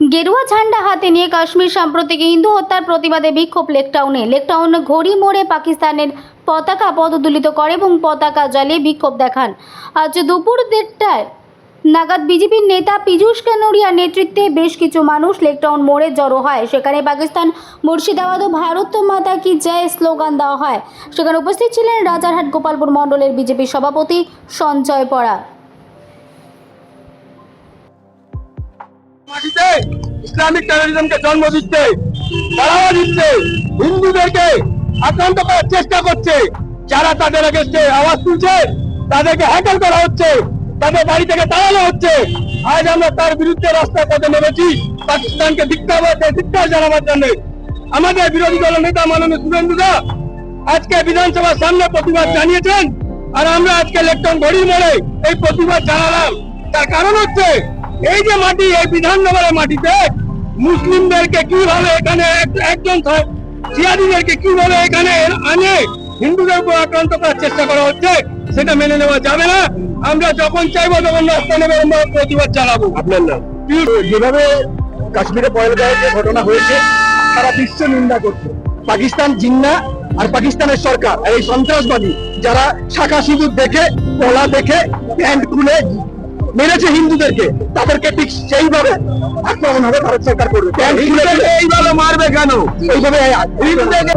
গেরুয়া ঝান্ডা হাতে নিয়ে কাশ্মীর সাম্প্রতিক হিন্দু হত্যার প্রতিবাদে বিক্ষোভ লেকটাউনে লেকটাউন ঘড়ি মোড়ে পাকিস্তানের পতাকা পদদলিত করে এবং পতাকা জ্বালিয়ে বিক্ষোভ দেখান। আজ দুপুর দেড়টায় নাগাদ বিজেপির নেতা পীযূষ কানুরিয়ার নেতৃত্বে বেশ কিছু মানুষ লেকটাউন মোড়ে জড়ো হয়। সেখানে পাকিস্তান, মুর্শিদাবাদ ও ভারত মাতা কি জয় স্লোগান দেওয়া হয়। সেখানে উপস্থিত ছিলেন রাজারহাট গোপালপুর মণ্ডলের বিজেপি সভাপতি সঞ্জয় পড়া। মাটিতে ইসলামিক টেরোরিজমকে জন্ম দিচ্ছে বাড়াওয়া দিচ্ছে, হিন্দুদেরকে আক্রান্ত করার চেষ্টা করছে। যারা তাদের এগেস্টে আওয়াজ তুলছে, তাদেরকে হ্যাকেল করা হচ্ছে, তাদের বাড়ি থেকে তাড়ানো হচ্ছে। আজ আমরা তার বিরুদ্ধে রাস্তায় পথে নেমেছি, পাকিস্তানকে ধিক্কার ধিক্কার জানাবার জন্য। আমাদের বিরোধী দল নেতা মাননীয় শুভেন্দু দা আজকে বিধানসভার সামনে প্রতিবাদ জানিয়েছেন, আর আমরা আজকে লেকটন ঘড়ির মোড়ে এই প্রতিবাদ জানালাম। তার কারণ হচ্ছে এই যে মাটি এই বিধাননগরের মাটিতে মুসলিমদেরকে কীভাবে এখানে এক- একজন সা- জিয়াদিদেরকে কীভাবে এখানে আনে? হিন্দুদের উপর আক্রান্ত করার চেষ্টা করা হচ্ছে সেটা মেনে নেওয়া যাবে না। আমরা যখন চাইব তখন রাস্তা নেবে আমরা প্রতিবাদ চালাবো আপনার নাম? যেভাবে কাশ্মীরে পয়লগাঁয়ে যে ঘটনা হয়েছে সারা বিশ্ব নিন্দা করছে। পাকিস্তান জিন্না আর পাকিস্তানের সরকার আর এই সন্ত্রাসবাদী যারা শাখা সিঁদুর দেখে কলা দেখে প্যান্ট খুলে মেরেছে হিন্দুদেরকে। তাদেরকে ঠিক সেইভাবে আক্রমণ হবে ভারত সরকার করবে। এইভাবে মারবে কেন? এইভাবে হিন্দুদেরকে